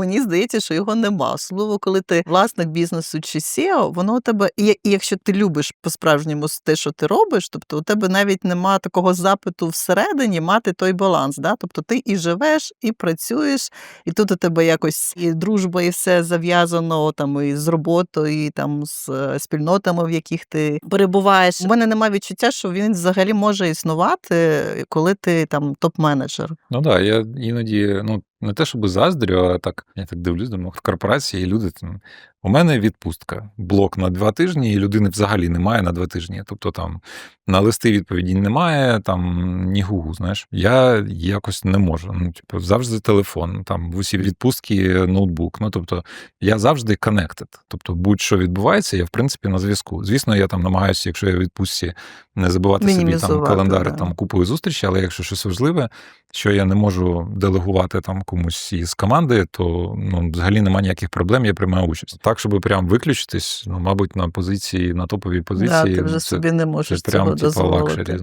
мені здається, що його нема. Особливо, коли ти власник бізнесу чи SEO, воно у тебе, і, і якщо ти любиш по-справжньому те, що ти робиш, тобто у тебе навіть нема такого запиту всередині мати той баланс. Да? Тобто ти і живеш, і працюєш, і тут у тебе якось і дружба, і все зав'язано там і з роботою, і там з е, спільнотами, в яких ти перебуваєш. У мене немає відчуття, що він взагалі може існувати, коли ти там топ-менеджер. Ну так, да, я іноді, ну, не те, щоб заздрю, а так, я так дивлюсь, думаю, в корпорації люди. Там, у мене відпустка, блок на два тижні, і людини взагалі немає на два тижні. Тобто там на листи відповіді немає, там ні гугу, знаєш. Я якось не можу. Ну, типу, завжди телефон, там в усі відпустки ноутбук. Ну, тобто, я завжди connected. Тобто, будь-що відбувається, я в принципі на зв'язку. Звісно, я там намагаюся, якщо я в відпустці, не забувати собі там календари, да. там купую зустрічі, але якщо щось важливе, що я не можу делегувати там комусь із команди, то ну, взагалі немає ніяких проблем, я приймаю участь. Так, щоб прям виключитись, ну, мабуть, на позиції, на топовій позиції, Да, ти вже це, собі не це прям цього дозволити.